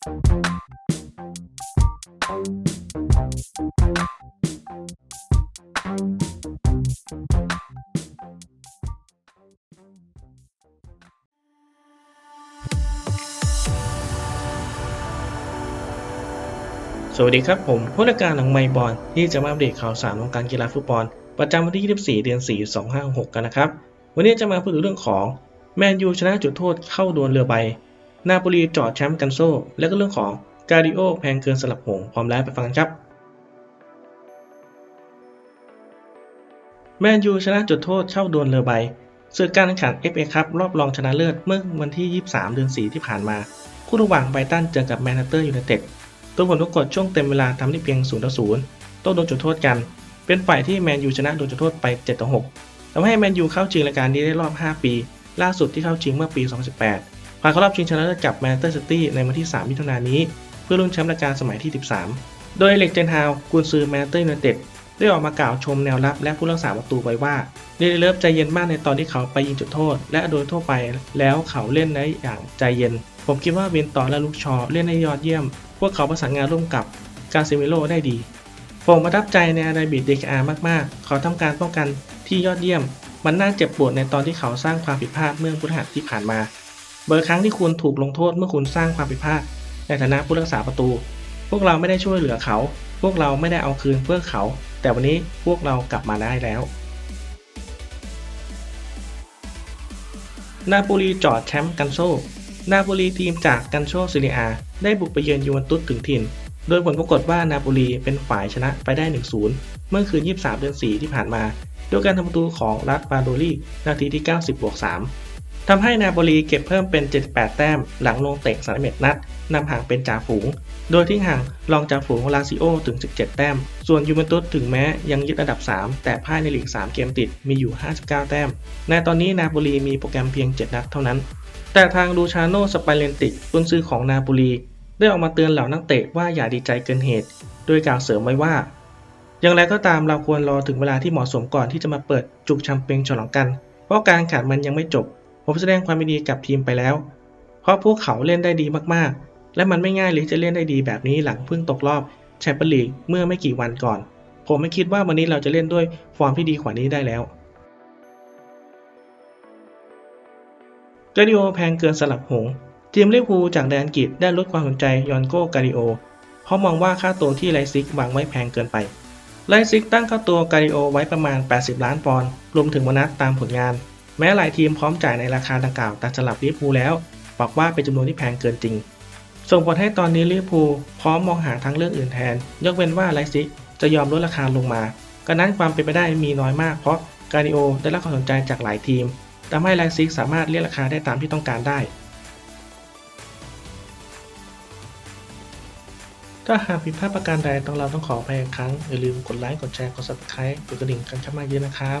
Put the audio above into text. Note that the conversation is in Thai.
สวัสดีครับ ผมผู้รายการหนังไมบอลที่จะมาอัปเดตข่าวสารวงการกีฬาฟุตบอล ประจำวันที่ 24 เดือน 4 2566 กันนะครับ วันนี้จะมาพูดถึงเรื่องของแมนยูชนะจุดโทษเข้าดวลเรือใบ นาโปลีจอดแชมป์กันโซ และก็เรื่องของกาดิโอแพงเกินสลับหงส์พร้อมแล้วไปฟังกันครับแมนยูชนะจุดโทษเข้าดวลเรือใบศึกการแข่งขัน FA คัพรอบรองชนะเลิศเมื่อวันที่ 23 เดือน 4 ที่ผ่านมา คู่ระหว่างไบตันเจอกับแมนเชสเตอร์ยูไนเต็ดตัวผลปรากฏช่วงเต็มเวลาทำได้เพียง 0 ต่อ 0 ต้องโดนจุดโทษกัน เป็นฝ่ายที่แมนยูชนะโดนจุดโทษไป 7 ต่อ 6ทำให้แมนยูเข้าชิงรายการนี้ได้รอบ 5 ปี ล่าสุดที่เข้าชิงเมื่อปี 2018 ผ่านเข้ารอบชิงชนะเลิศกับแมนเชสเตอร์ซิตี้ในวันที่ 3 มิถุนายนนี้ เพื่อลุ้นแชมป์รายการสมัยที่ 13 โดยเล็กเจนฮาวกุนซือแมนเชสเตอร์ยูไนเต็ดได้ออกมากล่าวชมแนวรับและผู้รักษาประตูไว้ว่าเดลิเลิฟใจเย็นมากในตอนที่เขาไปยิงจุดโทษ และโดยทั่วไปแล้วเขาเล่นได้อย่างใจเย็น ผมคิดว่าเวนต่อและลูกชอเล่นได้ยอดเยี่ยม พวกเขาประสานงานร่วมกับกาเซมิโลได้ดี ผมประทับใจในอาราบิดเดคอามากๆ เขาทำการป้องกันที่ยอดเยี่ยม มันน่าเจ็บปวดในตอนที่เขาสร้างความผิดพลาดเมื่อพุทธหัสที่ผ่านมา เบอร์ครั้งที่คุณถูกลงโทษเมื่อคุณสร้างความผิดพลาดในฐานะผู้รักษาประตู พวกเราไม่ได้ช่วยเหลือเขา พวกเราไม่ได้เอาคืนเพื่อเขา แต่วันนี้พวกเรากลับมาได้แล้ว นาโปลีจอดแชมป์กันโซ นาโปลีทีมจากกันโชซิเลียได้บุกไปเยือนยูเวนตุสถึงถิ่น โดยผลปรากฏว่านาโปลีเป็นฝ่ายชนะไปได้ 1-0 เมื่อคืน 23 เดือน 4 ที่ผ่านมา ด้วยการทำประตูของรัตบาโดลีนาทีที่ 90บวก3 ทำให้นาโปลีเก็บเพิ่มเป็น 78 แต้ม หลังลงเตะ31นัดนำห่างเป็นจ่าฝูง โดยทิ้งห่างรองจ่าฝูงลาซิโอถึง 17 แต้ม ส่วนยูเวนตุสถึงแม้ยังยึดอันดับ 3 แต่พ่ายในลีก 3 เกมติดมีอยู่ 59 แต้ม ในตอนนี้นาโปลีมีโปรแกรมเพียง 7 นัดเท่านั้น แต่ทางลูชาโนสไปเลนติกกุนซือของนาโปลีได้ออกมาเตือนเหล่านักเตะว่าอย่าดีใจเกินเหตุ โดยกล่าวเสริมไว้ว่า อย่างไรก็ตามเราควรรอถึงเวลาที่เหมาะสมก่อนที่จะมาเปิดจุกแชมเปี้ยนฉลองกัน เพราะการแข่งมันยังไม่จบ ผมแสดงความยินดีกับทีมไปแล้ว เพราะพวกเขาเล่นได้ดีมากๆ และมันไม่ง่ายเลยจะเล่นได้ดีแบบนี้หลังเพิ่งตกรอบแชมเปี้ยนลีกเมื่อไม่กี่วันก่อน ผมไม่คิดว่าวันนี้เราจะเล่นด้วยฟอร์มที่ดีกว่านี้ได้แล้วกาดิโอแพงเกินสลับหงทีมลิเวอร์พูลจากแดนอังกฤษได้ลดความสนใจยอนโกกาดิโอ เพราะมองว่าค่าตัวที่ไลซิกวางไว้แพงเกินไป ไลซิกตั้งค่าตัวกาดิโอไว้ประมาณ 80 ล้านปอนด์รวมถึงโบนัสตามผลงาน แม้หลายทีมพร้อมจ่ายในราคาดังกล่าวแต่สลับลิเวอร์พูลแล้วบอกว่าเป็นจำนวนที่แพงเกินจริง ส่งผลให้ตอนนี้ลิเวอร์พูลพร้อมมองหาทางเลือกอื่นแทน ยกเว้นว่าไลซิกจะยอมลดราคาลงมาก็นั้นความเป็นไปได้มีน้อยมากเพราะกาดิโอได้รับความสนใจจากหลายทีมทำให้ไลซิกสามารถเรียกราคาได้ตามที่ต้องการได้ ถ้าหากผิดพลาดประการใดต้องเราต้องขออภัยอีกครั้งอย่าลืมกดไลค์กดแชร์กด subscribe กดกระดิ่งกันเข้ามาเยอะนะครับ